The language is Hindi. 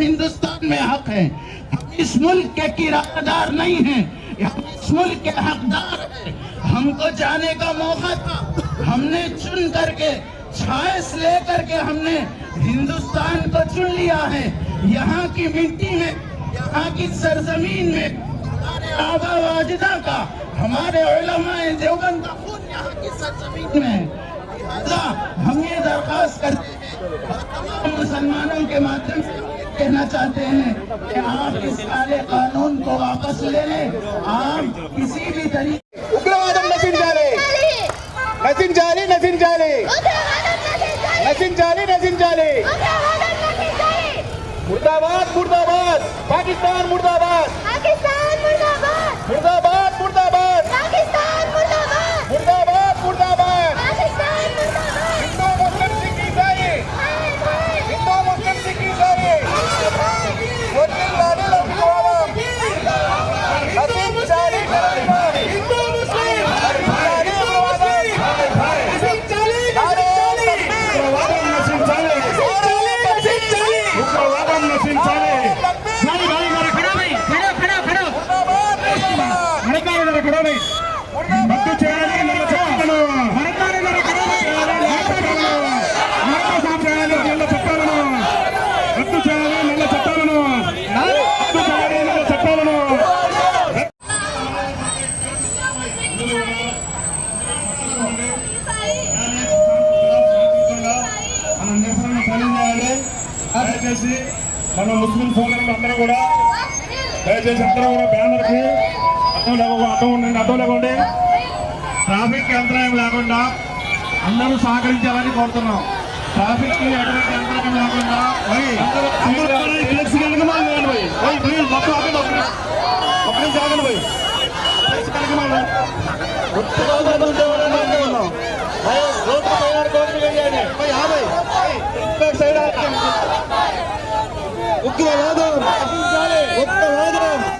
हिंदुस्तान में हक है। हम इस मुल्क के किराएदार नहीं हैं। हम इस मुल्क के हकदार हैं। हमको जाने का मौका था। हमने चुन करके, छायस ले करके हमने हिंदुस्तान को चुन लिया है। यहाँ की मिट्टी में, यहाँ की सरजमीन में, हमारे आबा वाजदा का, हमारे देवबंद का खून यहाँ की सरजमीन में है। हम ये दरखास्त करते हैं। तमाम मुसलमानों के माध्यम से कहना चाहते हैं कि आप इस सारे कानून को वापस ले लें। आप किसी भी तरीके नसीन जाले नसीन जाले नसीन जाले नसीन जाले नसीन जाले मुर्दाबाद मुर्दाबाद। पाकिस्तान, मुर्दाबाद। దయచేసి మన ముస్లిం సోదరులు అందరూ కూడా దయచేసి అందరూ కూడా బ్యానర్కి అర్థం లేకుండా అర్థం ఉండండి అర్థం లేకుండా ట్రాఫిక్కి అంతరాయం లేకుండా అందరూ సహకరించాలని కోరుతున్నాం. ట్రాఫిక్కి ఎటువంటి అంతరాయం లేకుండా సైడ్ Gracias.